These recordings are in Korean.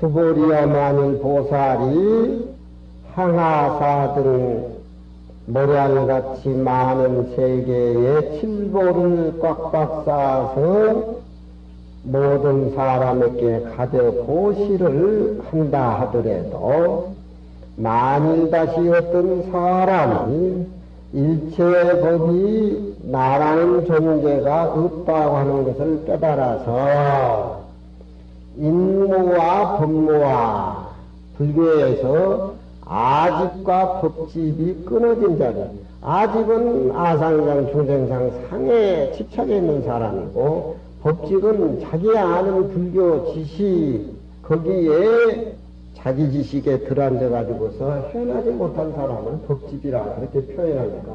수보리와 만일 보살이 항하사 등 모량같이 많은 세계에 칠보를 꽉꽉 쌓아서 모든 사람에게 가져 보시를 한다 하더라도 만일 다시 어떤 사람이 일체의 법이 나라는 존재가 없다고 하는 것을 깨달아서 인무와 법무와 불교에서 아집과 법집이 끊어진 자리. 아집은 아상상 중생상 상에 집착해 있는 사람이고 법집은 자기 아는 불교 지식 거기에 자기 지식에 들어앉아 가지고서 헤어나지 못한 사람을 법집이라 그렇게 표현하니까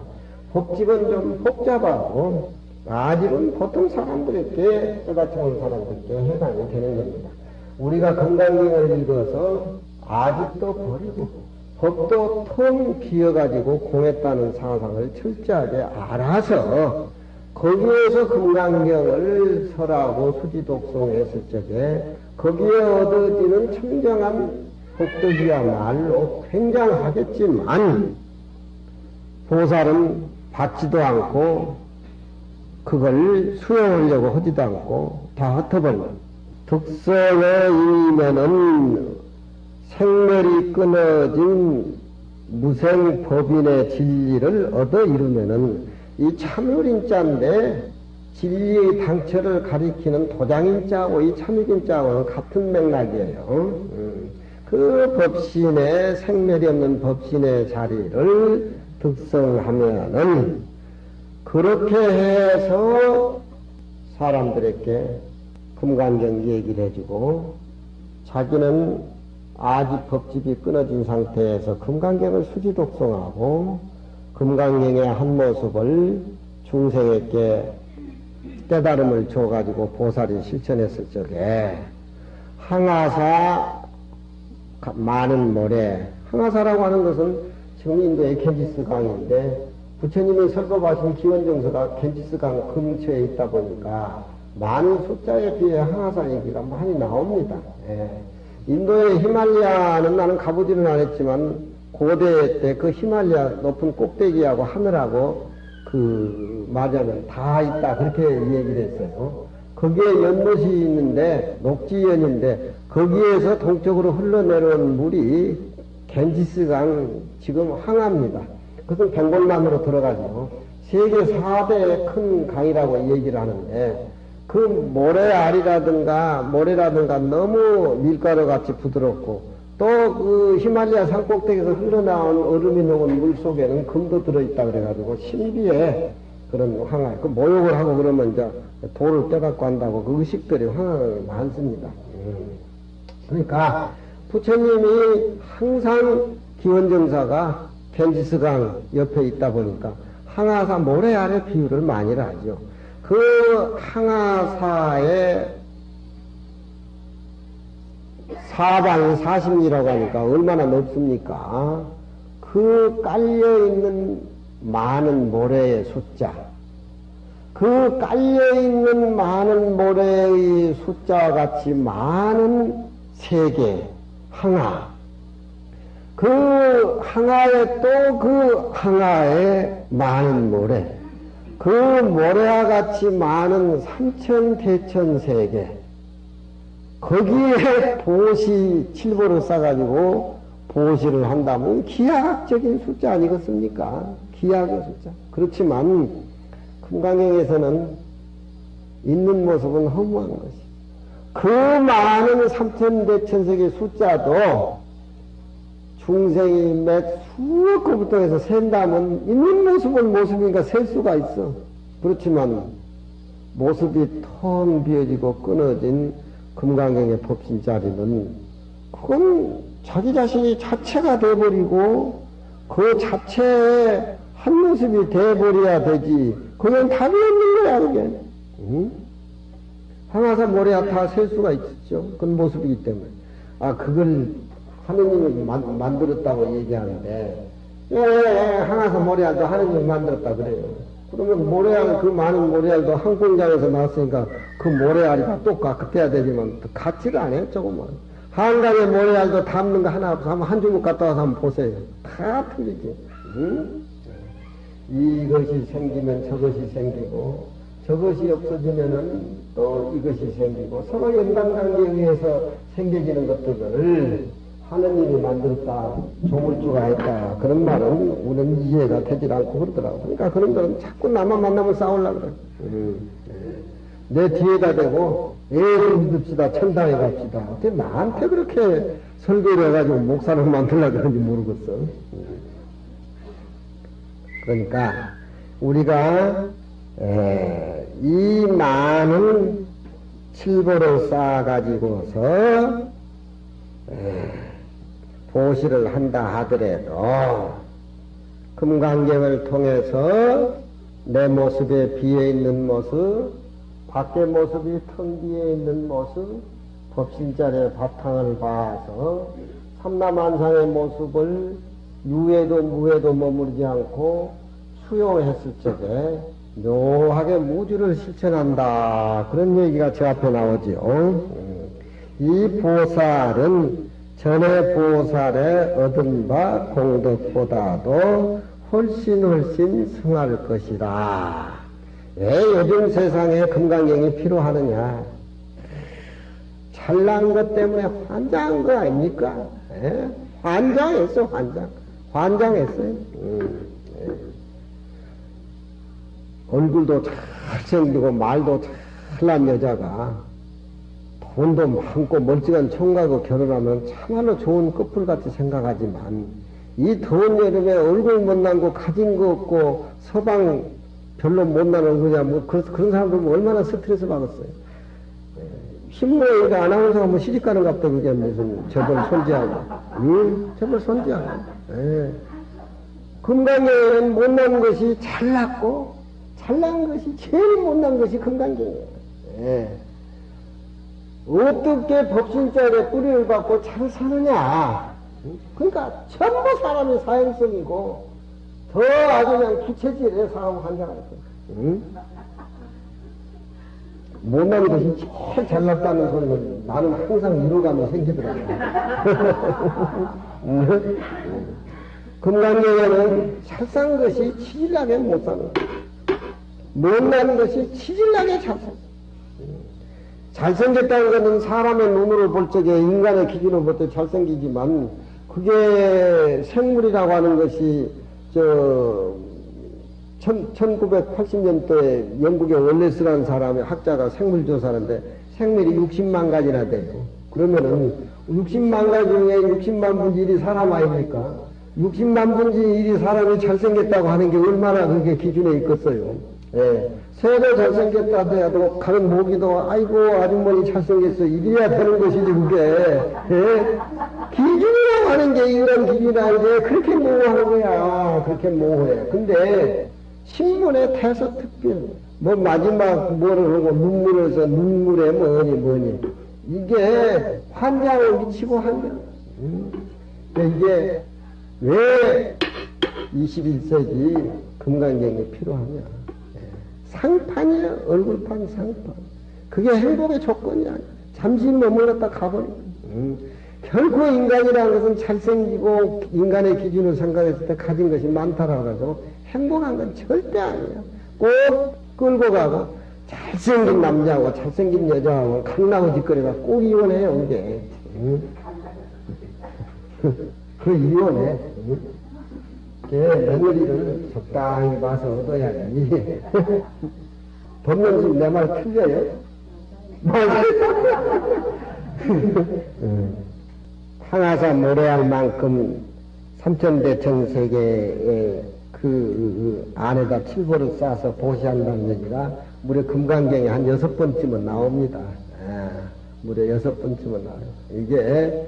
법집은 좀 복잡하고 아집은 보통 사람들에게 깨닫지 못한 사람들께 해당이 되는 겁니다. 우리가 건강경을 읽어서 아직도 버리고 법도 텅 비어가지고 공했다는 사상을 철저하게 알아서 거기에서 금강경을 설하고 수지독송했을 적에 거기에 얻어지는 청정한 복덕이야말로 굉장하겠지만 보살은 받지도 않고 그걸 수용하려고 하지도 않고 다 흩어버려. 득성에 이면은 생멸이 끊어진 무생법인의 진리를 얻어 이루면은 이 참을인자인데 진리의 당처를 가리키는 도장인자하고 이 참을인자하고는 같은 맥락이에요. 음. 그 법신의 생멸이 없는 법신의 자리를 득성하면은 그렇게 해서 사람들에게 금강경 얘기를 해주고 자기는 아직 법집이 끊어진 상태에서 금강경을 수지 독송하고 금강경의 한 모습을 중생에게 깨달음을 줘가지고 보살이 실천했을 적에 항아사 많은 모래 항아사라고 하는 것은 지금 인도의 켄지스 강인데 부처님이 설법하신 기원정서가 켄지스 강 근처에 있다 보니까 많은 숫자에 비해 항아사 얘기가 많이 나옵니다. 예. 인도의 히말리아는 나는 가보지는 않았지만 고대 때 그 히말리아 높은 꼭대기하고 하늘하고 그 말하자면 다 있다 그렇게 얘기를 했어요. 거기에 연못이 있는데 녹지연인데 거기에서 동쪽으로 흘러내려온 물이 겐지스강 지금 항합니다. 그것은 벵골만으로 들어가죠. 세계 4대 큰 강이라고 얘기를 하는데 그 모래알이라든가 모래라든가 너무 밀가루 같이 부드럽고 또 그 히말리아 산 꼭대기에서 흘러나온 얼음이 녹은 물 속에는 금도 들어있다 그래가지고 신비의 그런 황화, 그 모욕을 하고 그러면 이제 돌을 떼갖고 한다고 그 의식들이 황화가 많습니다. 그러니까 부처님이 항상 기원정사가 겐지스강 옆에 있다 보니까 항아사 모래 아래 비유를 많이 하죠. 그 항아사의 사방 사십리라고 하니까 얼마나 높습니까? 그 깔려있는 많은 모래의 숫자, 그 깔려있는 많은 모래의 숫자와 같이 많은 세계, 항아, 그 항아에 또 그 항아에 많은 모래, 그 모래와 같이 많은 삼천 대천 세계, 거기에 보시 칠보를 싸가지고 보시를 한다면 기하학적인 숫자 아니겠습니까? 기하학의 숫자. 그렇지만 금강경에서는 있는 모습은 허무한 것이. 그 많은 삼천대천세계 숫자도 중생이 몇 수억 거부터 해서 센다면 있는 모습은 모습이니까 셀 수가 있어. 그렇지만 모습이 텅 비어지고 끊어진 금강경의 법신 자리는 그건 자기 자신이 자체가 돼버리고 그 자체의 한 모습이 돼버려야 되지. 그건 답이 없는 거야, 그게. 응? 항아사 모래야 다 셀 수가 있죠. 그건 모습이기 때문에. 아, 그걸 하느님이 만, 만들었다고 얘기하는데, 예, 예, 예, 항아사 모래알도 하느님이 만들었다 그래요. 그러면 모래알, 그 많은 모래알도 한 공장에서 나왔으니까 그 모래알이 다 똑같아야 되지만 같지가 않아요, 조금만. 한강에 모래알도 담는 거 하나. 한번 한 주먹 갔다 와서 한번 보세요. 다 틀리지. 응? 이것이 생기면 저것이 생기고, 저것이 없어지면은 또 이것이 생기고, 서로 연관관계에 의해서 생겨지는 것들을 하느님이 만들었다, 조물주가 했다. 그런 말은 우리는 이해가 되질 않고 그러더라고. 그러니까 그런 거는 자꾸 나만 만나면 싸우려고 그래. 음. 내 뒤에다 대고, 애를 믿읍시다, 천당에 갑시다. 어떻게 나한테 그렇게 설교를 해가지고 목사를 만들려고 그러는지 모르겠어. 그러니까, 우리가, 에, 이 많은 칠보를 쌓아가지고서, 에, 보시를 한다 하더라도 금강경을 통해서 내 모습에 비어 있는 모습, 밖의 모습이 텅 비어 있는 모습, 법신자의 바탕을 봐서 삼라만상의 모습을 유에도 무에도 머무르지 않고 수용했을 적에 묘하게 무주를 실천한다. 그런 얘기가 제 앞에 나오지요. 이 보살은 전에 보살에 얻은 바 공덕보다도 훨씬 훨씬 승할 것이다. 왜 요즘 세상에 금강경이 필요하느냐? 잘난 것 때문에 환장한 거 아닙니까? 예? 환장했어, 환장. 환장했어요. 음, 예. 얼굴도 잘생기고 말도 잘난 여자가 돈도 많고 멀찍한 총각하고 결혼하면 참말로 좋은 커플같이 생각하지만 이 더운 여름에 얼굴 못난고 가진 거 없고 서방 별로 못난 얼굴이야 뭐 그, 그런 사람들 얼마나 스트레스 받았어요. 신문에가 아나운서가 뭐 시집가는 갑다 그게 무슨 저걸 손지하고 응? 저걸 손지하고 예. 금강경에는 못난 것이 잘났고 잘난 것이 제일 못난 것이 금강경이에요. 예. 어떻게 법신자의 뿌리를 받고 잘 사느냐. 그러니까 전부 사람이 사행성이고 더 아주 그냥 부채질해 사람 환장할 거야. 응? 못난 것이 제일 잘났다는 소리는 나는 항상 위로감이 생기더라고. 금강경에는 잘산 것이 치질나게 못 사는. 못난 것이 치질나게 잘 사. 잘생겼다는 것은 사람의 눈으로 볼 적에 인간의 기준으로 볼때 잘생기지만 그게 생물이라고 하는 것이 저 1980년도에 영국의 월레스라는 사람의 학자가 생물 조사하는데 생물이 60만 가지나 돼요. 그러면은 60만 가지 중에 60만 분지 1이 사람 아닙니까? 60만 분지 1이 사람이 잘생겼다고 하는 게 얼마나 그게 기준에 있겠어요. 예. 새도 잘생겼다 하더라도 가는 모기도 아이고 아주머니 잘생겼어 이래야 되는 것이지 그게 예? 기준이라고 하는 게 이런 기준이라는데 그렇게 모호하는 거야 그렇게 모호해 근데 신문에 태서 특별 뭐 마지막 뭐를 하고 눈물에서 눈물에 뭐니 뭐니 이게 환장을 미치고 하냐 음. 이게 왜 21세기 금강경이 필요하냐 상판이에요. 얼굴판 상판. 그게 행복의 조건이 아니야. 잠시 머물렀다 가버리고. 음. 결코 인간이라는 것은 잘생기고 인간의 기준으로 생각했을 때 가진 것이 많다라고 해서 행복한 건 절대 아니에요. 꼭 끌고 가고 잘생긴 남자하고 잘생긴 여자하고 강나고 짓거리가 꼭 이혼해요, 이게. 음. 그 이혼해. 음. 며느리를 적당히 봐서 얻어야지. 법령님 내말 틀려요? 항아사 모래할 만큼 삼천대천 세계의 그, 그 안에다 칠보를 쌓아서 보시한다는 얘기가 무려 금강경에 한 여섯 번쯤은 나옵니다. 아, 무려 여섯 번쯤은 나와요. 이게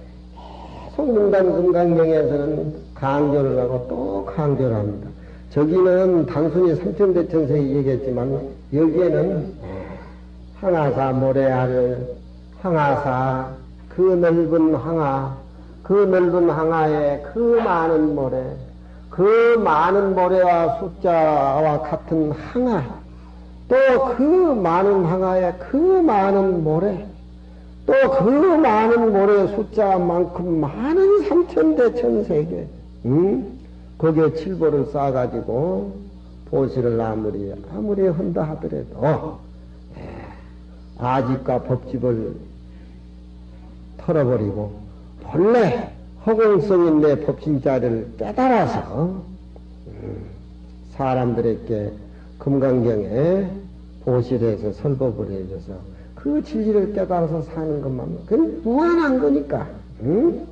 송문단 금강경에서는 강조를 하고 또 강조를 합니다. 저기는 단순히 삼천대천세기 얘기했지만 여기에는 항아사 모래알, 항아사, 그 넓은 항아, 그 넓은 항아에 그 많은 모래, 그 많은 모래와 숫자와 같은 항아, 또 그 많은 항아에 그 많은 모래, 또 그 많은 모래 숫자만큼 많은 삼천대천 세계, 응? 거기에 칠보를 쌓아가지고 보시를 아무리, 아무리 한다 하더라도, 예, 아집과 법집을 털어버리고, 본래 허공성 있는 법신자를 깨달아서, 음, 사람들에게 금강경에 보실해서 설법을 해줘서 그 진리를 깨달아서 사는 것만, 그건 무한한 거니까, 응?